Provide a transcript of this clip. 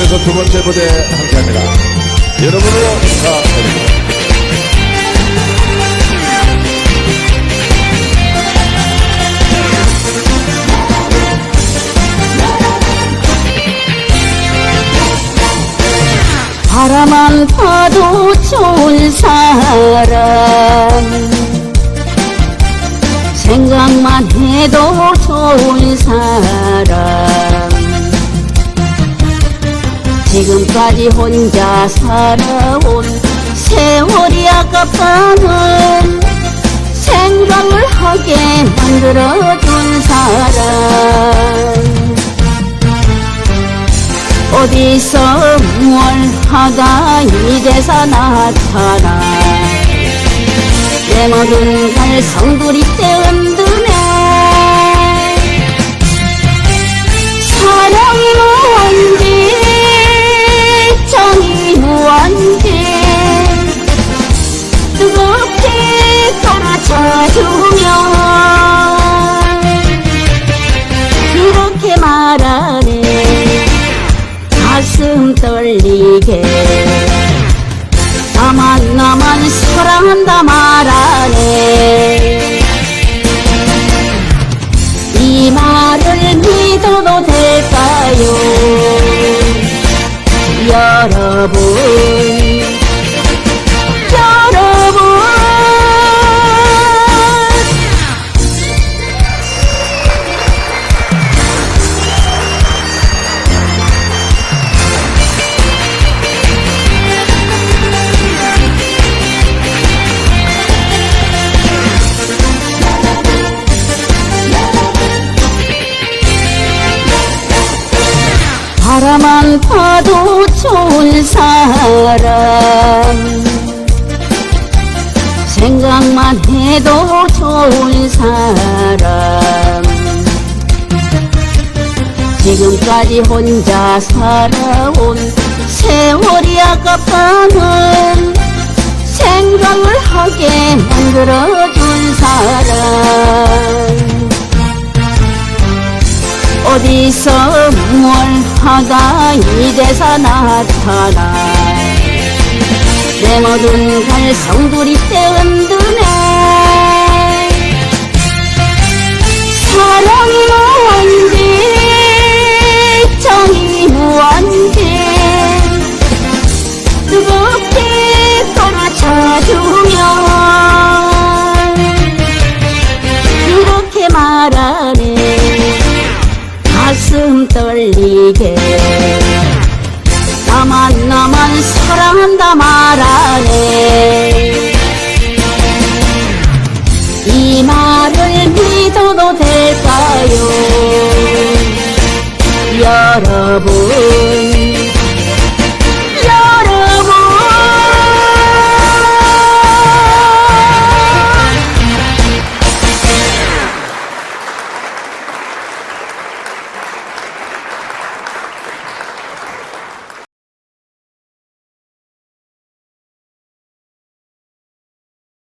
그래서 두 번째 무대 함께합니다. 여러분으로 인사드립니다. 바라만 봐도 좋은 사람 생각만 해도 좋은 사람 지금까지 혼자 살아온 세월이 아깝다는 생각을 하게 만들어준 사람. 어디서 뭘 하다 이제서 나타나? 내 모든 갈성들이 떼흔드 뜨겁게 가르쳐주면 이렇게 말하네. 가슴 떨리게. 나만 나만 사랑한다 말하네. 이 말을 믿어도 될까요? 여러분 여러분 사람. 생각만 해도 좋은 사람. 지금까지 혼자 살아온 세월이 아깝다는 생각을 하게 만들어준 사람. 어디서 뭘 하다 이제서 나타나 내 모든 갈성들이 떼흔드네 사랑이 뭔지 정이 무언지 뜨겁게 가르쳐주면 이렇게 말하네. 가슴 떨리게 사랑한다 말하네.